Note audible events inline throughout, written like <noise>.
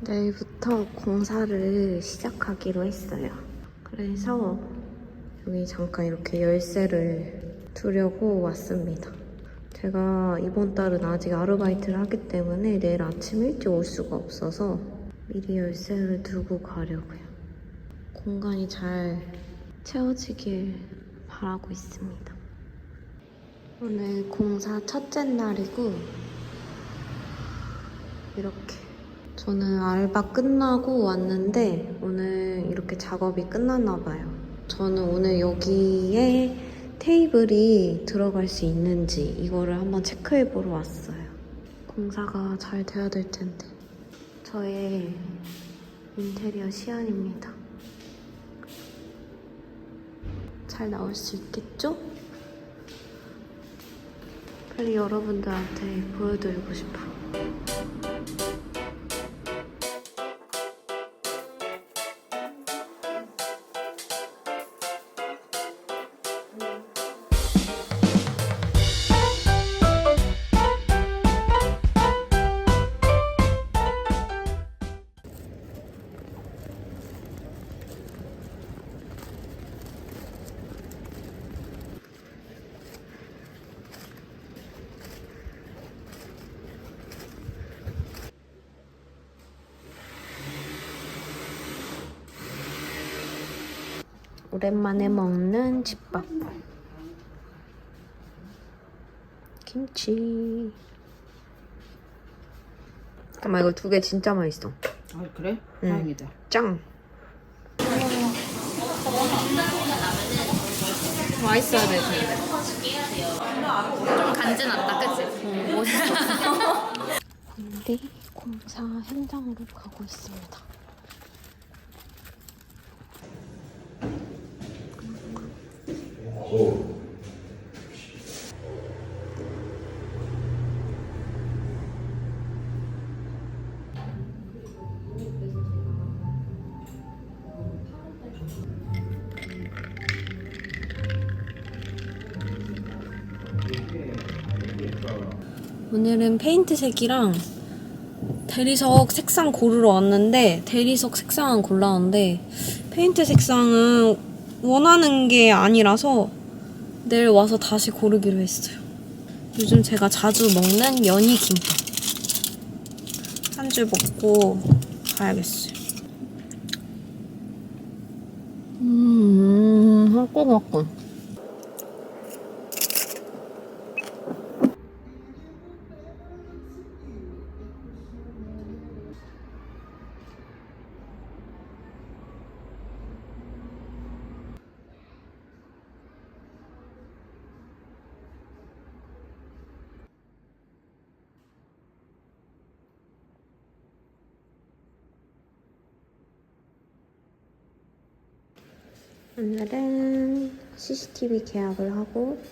내일부터 공사를 시작하기로 했어요. 그래서 여기 잠깐 이렇게 열쇠를 두려고 왔습니다. 제가 이번 달은 아직 아르바이트를 하기 때문에 내일 아침 일찍 올 수가 없어서 미리 열쇠를 두고 가려고요. 공간이 잘 채워지길 바라고 있습니다. 오늘 공사 첫째 날이고 이렇게 저는 알바 끝나고 왔는데 오늘 이렇게 작업이 끝났나 봐요. 저는 오늘 여기에 테이블이 들어갈 수 있는지 이거를 한번 체크해 보러 왔어요. 공사가 잘 돼야 될 텐데. 저의 인테리어 시안입니다. 잘 나올 수 있겠죠? 빨리 여러분들한테 보여드리고 싶어. 오랜만에 먹는 집밥. 김치. 잠깐만 이거 두 개 진짜 맛있어. 아 그래? 응. 다행이다. 짱. 맛있어야 돼. 좀 간지났다, 그치? 건대 공사 현장으로 가고 있습니다. 오늘은 페인트색이랑 대리석 색상 고르러 왔는데 대리석 색상은 골라왔는데 페인트 색상은 원하는 게 아니라서 내일 와서 다시 고르기로 했어요. 요즘 제가 자주 먹는 연이 김밥 한 줄 먹고 가야겠어요. 음, 한꺼번에 오늘은 CCTV 계약을 하고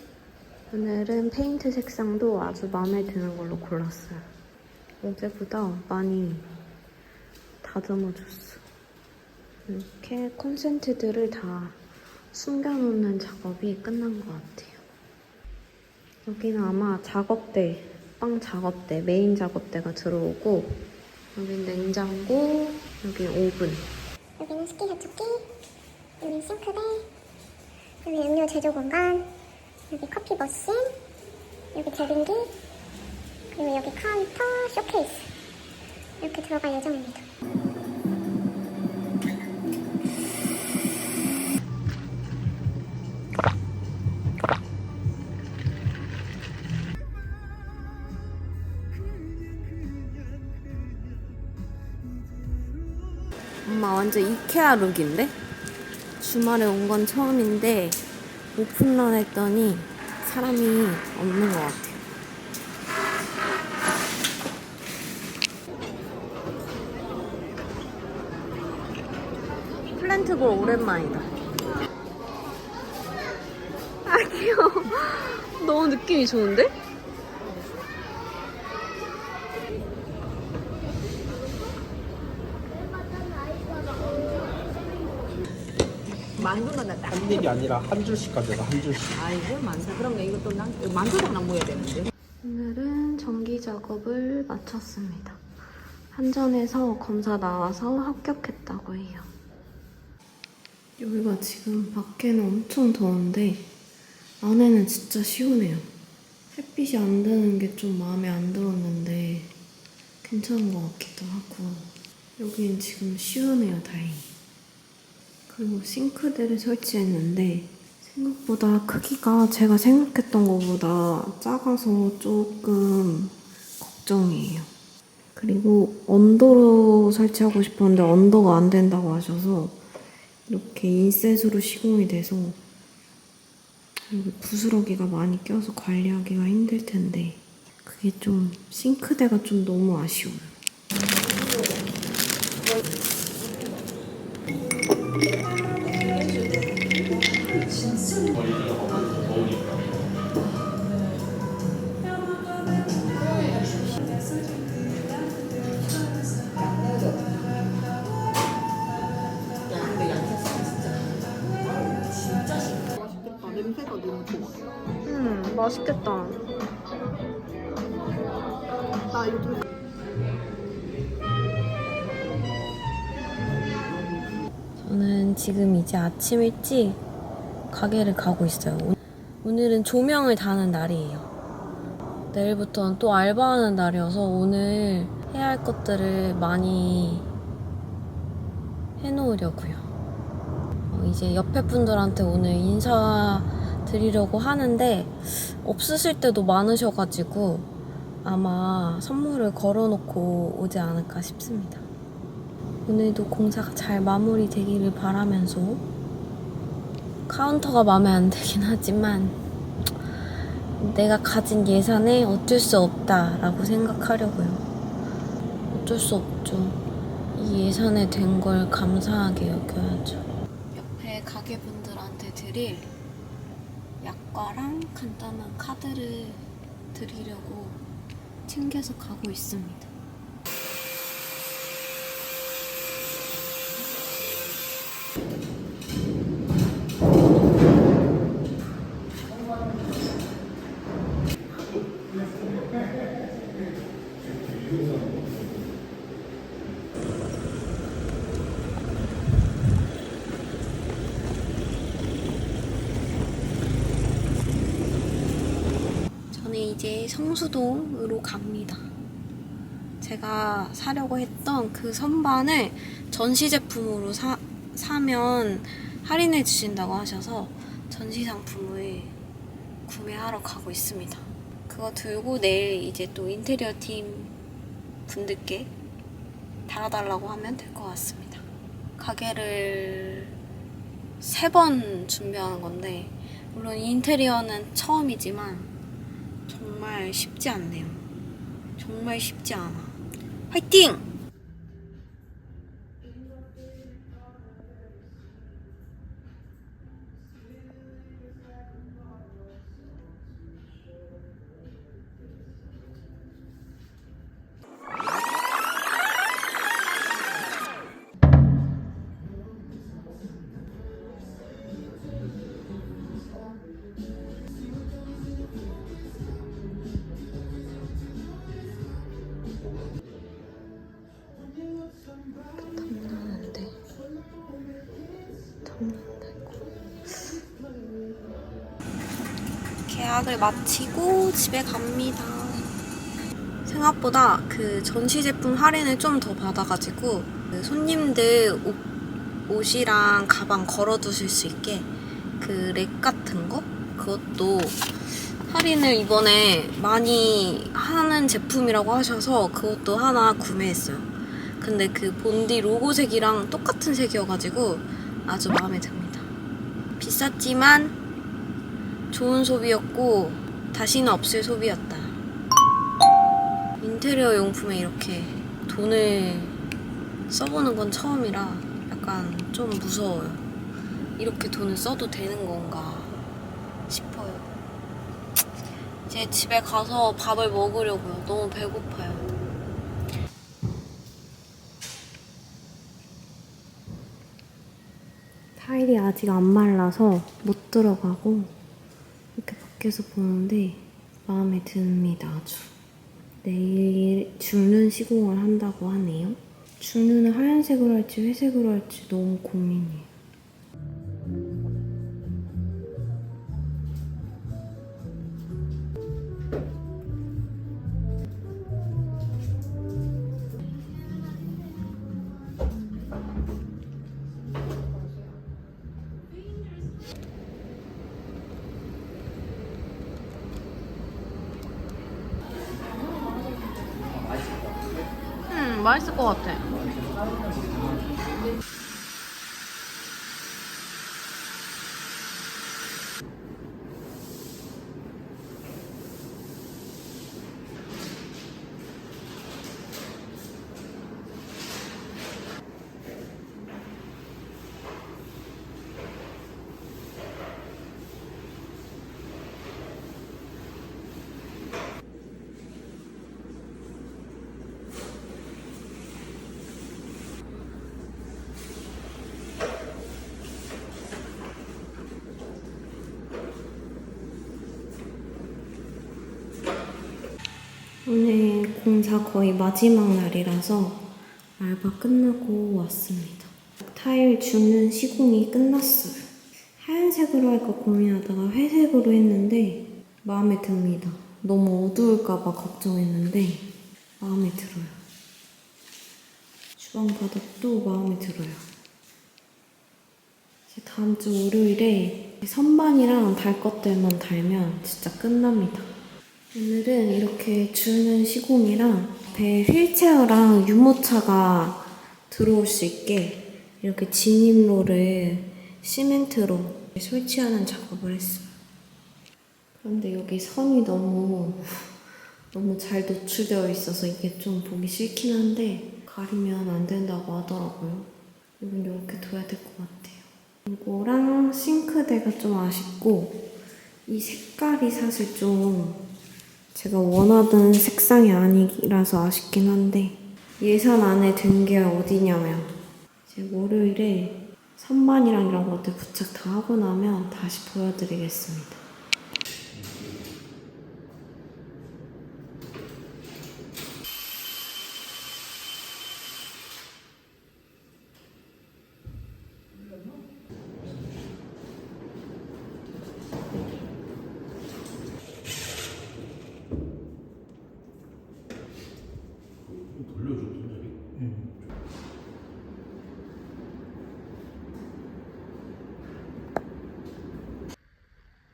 오늘은 페인트 색상도 아주 마음에 드는 걸로 골랐어요. 어제보다 많이 다듬어줬어. 이렇게 콘센트들을 다 숨겨놓는 작업이 끝난 것 같아요. 여기는 아마 작업대, 빵 작업대, 메인 작업대가 들어오고 여기 냉장고, 여기 오븐. 여기는 식기 세척기, 여기 싱크대, 여기 음료 제조 공간, 여기 커피 머신, 여기 제빙기, 그리고 여기 카운터, 쇼케이스. 이렇게 들어갈 예정입니다. 엄마 완전 이케아 룩인데? 주말에 온 건 처음인데 오픈런 했더니 사람이 없는 것 같아요. 플랜트볼 오랜만이다. 아 귀여워. <laughs> 너무 느낌이 좋은데? 만두는 나 한 입이 아니라 한 줄씩 가져가 한 줄씩 아이고 만두 그럼 이것도 난 만두도 안 모여야 되는데. 오늘은 전기 작업을 마쳤습니다. 한전에서 검사 나와서 합격했다고 해요. 여기가 지금 밖에는 엄청 더운데 안에는 진짜 시원해요. 햇빛이 안 드는 게 좀 마음에 안 들었는데 괜찮은 것 같기도 하고 여기는 지금 시원해요, 다행히. 그리고 싱크대를 설치했는데 생각보다 크기가 제가 생각했던 것보다 작아서 조금 걱정이에요. 그리고 언더로 설치하고 싶었는데 언더가 안 된다고 하셔서 이렇게 인셋으로 시공이 돼서 부스러기가 많이 껴서 관리하기가 힘들 텐데 그게 좀 싱크대가 좀 너무 아쉬워요. 맛있겠다. 나 이거 좀 저는 지금 이제 아침 일찍 가게를 가고 있어요. 오- 오늘은 조명을 다는 날이에요. 내일부터는 또 알바하는 날이어서 오늘 해야 할 것들을 많이 해놓으려고요. 어, 이제 옆에 분들한테 오늘 인사 드리려고 하는데 없으실 때도 많으셔가지고 아마 선물을 걸어놓고 오지 않을까 싶습니다. 오늘도 공사가 잘 마무리되기를 바라면서 카운터가 마음에 안 들긴 하지만 내가 가진 예산에 어쩔 수 없다라고 생각하려고요. 어쩔 수 없죠. 이 예산에 된 걸 감사하게 여겨야죠. 옆에 가게분들한테 드릴 약과랑 간단한 카드를 드리려고 챙겨서 가고 있습니다. 저는 이제 성수동으로 갑니다. 제가 사려고 했던 그 선반을 전시 제품으로 사, 사면 할인해 주신다고 하셔서 전시 상품을 구매하러 가고 있습니다. 그거 들고 내일 이제 또 인테리어 팀 분들께 달아달라고 하면 될 것 같습니다. 가게를 세 번 준비하는 건데 물론 인테리어는 처음이지만 정말 쉽지 않네요. 정말 쉽지 않아. 화이팅! 계약을 마치고 집에 갑니다. 생각보다 그 전시 제품 할인을 좀 더 받아가지고 그 손님들 옷, 옷이랑 가방 걸어두실 수 있게 그 렉 같은 거 그것도 할인을 이번에 많이 하는 제품이라고 하셔서 그것도 하나 구매했어요. 근데 그 본디 로고색이랑 똑같은 색이어가지고 아주 마음에 듭니다. 비쌌지만 좋은 소비였고 다시는 없을 소비였다. 인테리어 용품에 이렇게 돈을 써보는 건 처음이라 약간 좀 무서워요. 이렇게 돈을 써도 되는 건가 싶어요. 이제 집에 가서 밥을 먹으려고요. 너무 배고파요. 타일이 아직 안 말라서 못 들어가고 밖에서 보는데 마음에 듭니다 아주 내일 죽는 시공을 한다고 하네요. 죽는을 하얀색으로 할지 회색으로 할지 너무 고민이에요. 맛있을 것 같아. 오늘 공사 거의 마지막 날이라서 알바 끝나고 왔습니다. 타일 주는 시공이 끝났어요. 하얀색으로 할까 고민하다가 회색으로 했는데 마음에 듭니다. 너무 어두울까봐 걱정했는데 마음에 들어요. 주방 바닥도 마음에 들어요. 이제 다음 주 월요일에 선반이랑 달 것들만 달면 진짜 끝납니다. 오늘은 이렇게 주는 시공이랑 배 휠체어랑 유모차가 들어올 수 있게 이렇게 진입로를 시멘트로 설치하는 작업을 했어요. 그런데 여기 선이 너무 너무 잘 노출되어 있어서 이게 좀 보기 싫긴 한데 가리면 안 된다고 하더라고요. 이건 이렇게 둬야 될 것 같아요. 이거랑 싱크대가 좀 아쉽고 이 색깔이 사실 좀 제가 원하던 색상이 아니라서 아쉽긴 한데 예산 안에 든 게 어디냐면 이제 월요일에 선반이랑 이런 것들 부착 다 하고 나면 다시 보여드리겠습니다.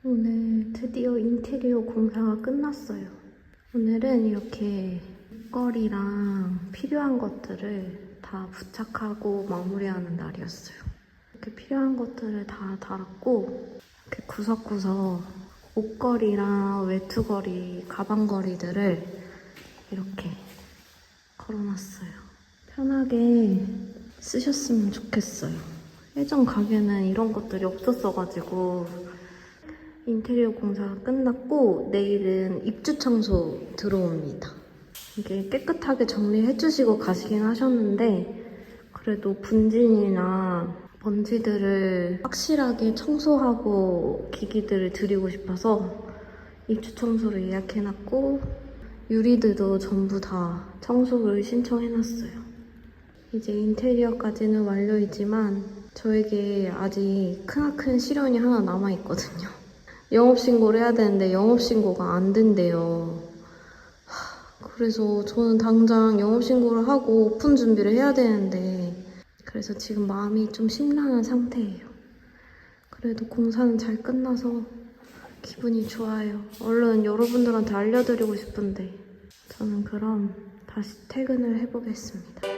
오늘 드디어 인테리어 공사가 끝났어요. 오늘은 이렇게 목걸이랑 필요한 것들을 다 부착하고 마무리하는 날이었어요. 이렇게 필요한 것들을 다 달았고 이렇게 구석구석 옷걸이랑 외투걸이, 가방걸이들을 이렇게 걸어놨어요. 편하게 쓰셨으면 좋겠어요. 예전 가게는 이런 것들이 없었어가지고 인테리어 공사가 끝났고 내일은 입주 청소 들어옵니다. 이게 깨끗하게 정리해 주시고 가시긴 하셨는데 그래도 분진이나 먼지들을 확실하게 청소하고 기기들을 드리고 싶어서 입주 청소를 예약해놨고 유리들도 전부 다 청소를 신청해놨어요. 이제 인테리어까지는 완료이지만 저에게 아직 크나큰 시련이 하나 남아있거든요. 영업신고를 해야 되는데 영업신고가 안 된대요. 하, 그래서 저는 당장 영업신고를 하고 오픈 준비를 해야 되는데 그래서 지금 마음이 좀 심란한 상태예요. 그래도 공사는 잘 끝나서 기분이 좋아요. 얼른 여러분들한테 알려드리고 싶은데 저는 그럼 다시 퇴근을 해보겠습니다.